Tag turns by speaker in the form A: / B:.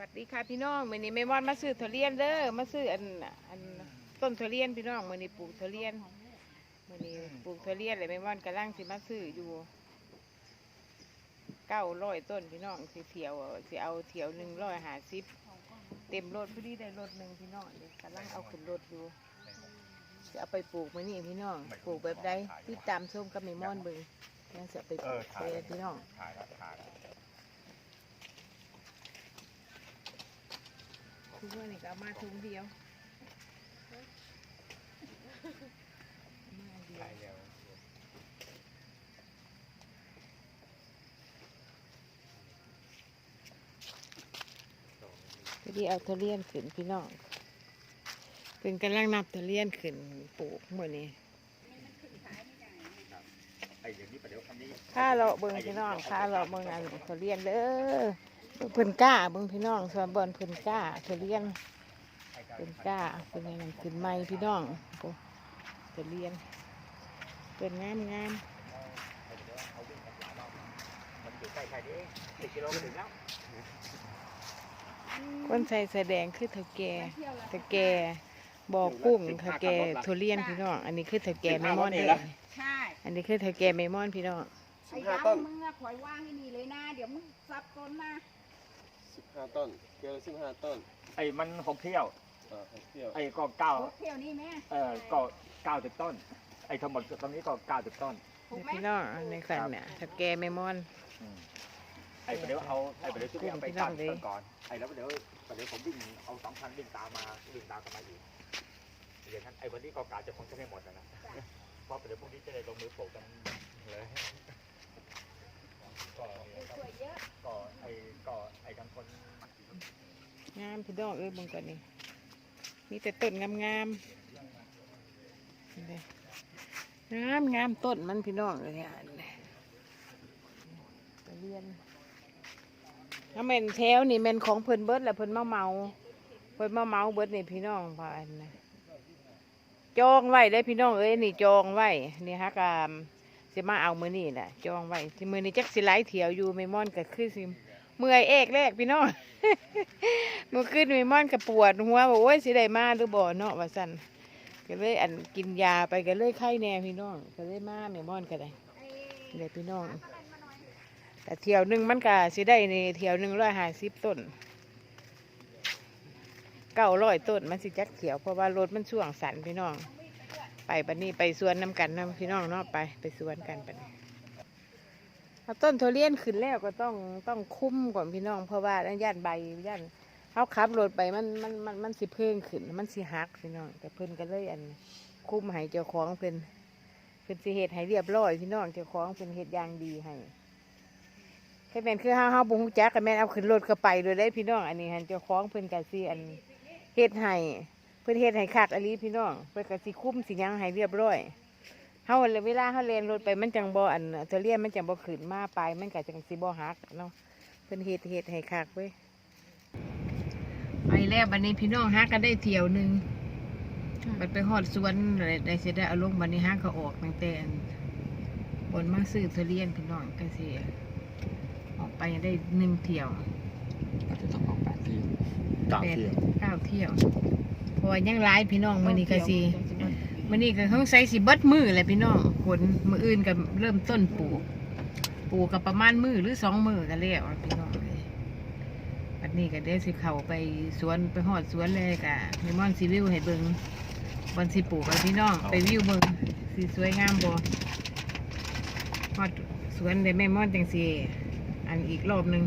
A: วัสดีค่ะพี่น้องมื้อนี้แม่มอนมาซื้อทุเรียนเด้อมาซื้ออันอันต้นทุเรียนพี่น้องมื้อนี้ปลูกทุเรียนมื้อนี้ปลูกทุเรียนเลยแม่มอนกำลังสิมาซื้ออยู่เก้าร้อยต้นพี่น้องสิเที่ยวสิเอาเที่ยวหนึ่งร้อยหาสิบเต็มรถพอดีได้รถหนึ่งพี่น้องเดี๋ยวกำลังเอาขึ้นรถอยู่จะเอาไปปลูกมื้อนี้พี่น้องปลูกแบบใดติดตามชมกับแม่มอนเบิ่งยังจะไปปลูกไปพี่น้อง
B: ถ่ายแล้วถ่ายแล้ว
A: ทุกวันนี้ก็เอามาถุงเดียวมาเดียว
B: ถ่ายเร็ว
A: พอดีเอาทุเรียนขึ้นพี่น้องเป็นกำลังนับทุเรียนขึ้นปลูกเมื่อนี้
B: ไอ้อย่างนี้ประเดี๋ยวคำนี้
A: ข้าเราะเบิ่งพี่น้องข้าเราะเบิ่งอันทุเรียนเด้อ เพิ่นกล้าเบิ่งพี่น้องส่วนบอนเพิ่นกล้าทุเรียน
B: ไอ้การ
A: เพิ่นกล้าเป็นยังไงขึ้นใหม่พี่น้องโอ้ทุเรียนเป็นงามงาม
B: ไอ้เดี๋ยวเอาวิ่งกับหลานเรามันอยู่ใกล้แค่นี้เองสิบกิโลถึงแล้ว
A: คนใส่แสอแดงคือเถาแก่เถาแก่บ่อกุ้งเถาแก่ทุเรียนพี่น้อง อันนี้คือเถาแก่เมมอนเด้อ
C: ใช่
A: อันนี้คือเถาแก่เมมอนพี่น้อง
C: ไอ้ดำมึงอะคอยว่างให้นี่เลยนะ เดี๋ยวมึงซับต้นนะ
D: สิบห้าต้น เกลือสิบห้าต้น
B: ไอ้มันหกเที่ยว
D: อ่าหกเที่ยว
B: ไอ้ก็เก้า
C: พวกเที่ยวนี่แม่
B: เอ่อก็เก้าสิบต้น ไอ้ทั้งหมดตรงนี้ก็เก้าสิบต้น
C: ถูก
A: นี่
C: ไหม
A: พี่น้องในสันเนี่ยเถาแก่เมมอน
B: อืมไอ้ประเดี๋ยวเอาไอ้ประเดี๋ยวช่วยเอาไป
A: พี่น้
B: ตั
A: อ
B: ด
A: งดิ
B: ก่อนไอ้แล้วประเดี๋ยวประเดี๋ยวผมวิ่งเอาสองพันวิ่งตามมาวิ่งตามกันมาอีกอย่างนั้นไอ้วันนี้ก็กาจะคงจะไม่หมดแล้วนะเพราะประเดี๋ยวพรุ่งนี้จะได้ลงมือปลูกกันเลยก็
C: สวยเยอะ
B: ก็ไอ้ก็ไอ้กันคน
A: งามพี่น้องเอ้ยเบงก่อนนี่มีแต่ต้นงามงามๆนี่เด้งามงามต้นมันพี่น้องเลยอ่นี่ทุเรียนถ้าเป็นแถวนี่เป็นของเพิ่นเบิร์ดแหละเพิ่นมาเมาเพิ่นมาเมาเบิร์ดนี่พี่น้องพาอันนะจองไว้ได้พี่น้องเอ้ยนี่จองไว้นี่ฮะกามสิมาเอามือนี่แหละจองไว้ที่มือนี้จักสิไลเถียวอยู่ไม่ม่อนก็คือสิ เมื่อยเอกแรกพี่น้องเมื่อคืนม่ม่อนก็ปวดหัวบอกโอ้ยสิได้มาหรือบ่เนาะว่าสั่นก็เลยอันกินยาไปก็เลยไข้แน่พี่น้องก็เลยมาไม่ม่อนก็ได้เด็พี่น้อง แต่เที่ยวหนึ่งมันก็สิได้ในเที่ยวหนึ่งร้อยห้าสิบต้นเก้าร้อยต้นมันสิจักเที่ยวเพราะว่ารถมันช่วงสันพี่น้อง ไปบันนี้ไปสวนน้ำกันนะพี่น้องเนาะไปไปสวนกันบัด นี้าต้นทุเรียนขึ้นแล้วก็ต้องต้องคุ้มก่อนพี่น้อง เพราะว่าย่านใบย่านเขาขับรถไปมันมันมันมันสิเพิ่งขึ้น มันสิหักพี่น้อง แต่เพิ่นก็เลยอันคุ้มให้เจ้าของเพิ่นเพิ่นสิเฮ็ดให้เรียบร้อยพี่น้องเจ้าของเพิ่นเฮ็ดอย่างดีให้แค่แม่นคือเฮาเฮาบ่ฮู้จักก็แม่นเอาขึ้นรถเข้าไปโดยได้พี่น้องอันนี้หันเจ้าของเพิ่นก็สิอันเฮ็ดให้เพิ่นเฮ็ดให้คักอลีพี่น้องเพิ่นก็สิคุ้มสิยังให้เรียบร้อย เฮาเวลาเฮาเล่นรถไปมันจังบ่อันเทะเลียนมันจังบ่ขึ้นมาไปมันก็จังสิบ่หักเนาะเพิ่นเฮ็ดเฮ็ดให้คักเว้ยไปแล้วบัดนี้พี่น้องฮักกันได้เที่ยวหนึงมันไปฮอดสวนได้สิได้เอาลงบัดนี้ฮักก็ออกตั้งแต่อันบนมาซื้อทุเรียนพี่น้องก็สิออกไปได้หนึ่งเที่ยว
D: อาจจะต้องออกแปดที่เก้า
A: แปด
D: เที่ยว
A: เก้าเที่ยวเพราะว่ายังหลายพี่น้องมื้อนี้ก็สิ มื้อนี้ก็ต้องใส่สิเบิดมือแหละพี่น้องผลมื้ออื่นก็เริ่มต้นปลูกปลูกก็ประมาณมือหรือสองมือก็แล้วพี่น้องเลยบัดนี้ก็เดี๋ยวสิเข้าไปสวนไปฮอดสวนเลยก็มีมอนสิวิวให้เบิ่งบอนสิปลูกแล้วพี่น้องไปวิวเบิ่งสิสวยงามบ่ฮอดสวนได้แม่มอนจังสิอันอีกรอบหนึง